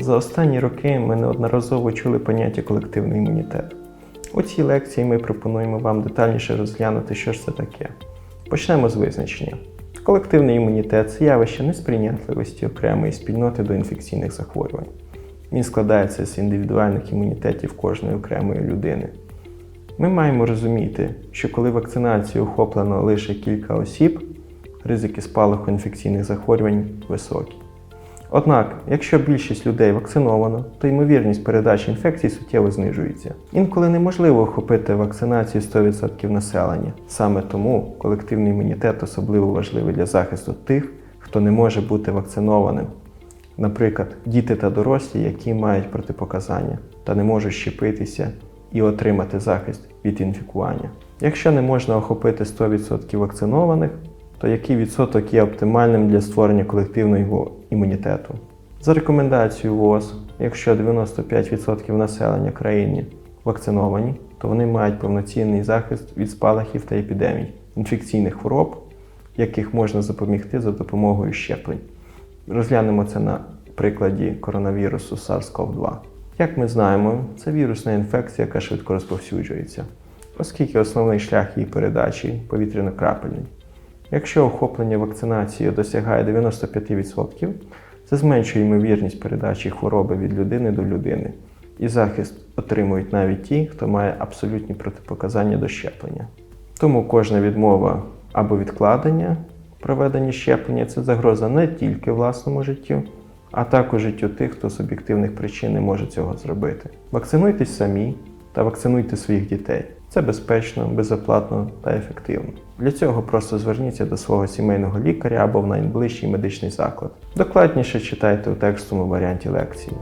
За останні роки ми неодноразово чули поняття колективний імунітет. У цій лекції ми пропонуємо вам детальніше розглянути, що ж це таке. Почнемо з визначення. Колективний імунітет це явище несприйнятливості окремої спільноти до інфекційних захворювань. Він складається з індивідуальних імунітетів кожної окремої людини. Ми маємо розуміти, що коли вакцинацією охоплено лише кілька осіб, ризики спалаху інфекційних захворювань високі. Однак, якщо більшість людей вакциновано, то ймовірність передачі інфекцій суттєво знижується. Інколи неможливо охопити вакцинацією 100% населення. Саме тому колективний імунітет особливо важливий для захисту тих, хто не може бути вакцинованим. Наприклад, діти та дорослі, які мають протипоказання та не можуть щепитися і отримати захист від інфікування. Якщо не можна охопити 100% вакцинованих, то який відсоток є оптимальним для створення колективного імунітету? За рекомендацією ВОЗ, якщо 95% населення країни вакциновані, то вони мають повноцінний захист від спалахів та епідемій, інфекційних хвороб, яких можна запобігти за допомогою щеплень. Розглянемо це на прикладі коронавірусу SARS-CoV-2. Як ми знаємо, це вірусна інфекція, яка швидко розповсюджується, оскільки основний шлях її передачі повітряно-крапельний. Якщо охоплення вакцинацією досягає 95%, це зменшує ймовірність передачі хвороби від людини до людини, і захист отримують навіть ті, хто має абсолютні протипоказання до щеплення. Тому кожна відмова або відкладення проведення щеплення це загроза не тільки власному життю, а також життю тих, хто з об'єктивних причин не може цього зробити. Вакцинуйтесь самі та вакцинуйте своїх дітей. Це безпечно, безоплатно та ефективно. Для цього просто зверніться до свого сімейного лікаря або в найближчий медичний заклад. Докладніше читайте у текстовому варіанті лекції.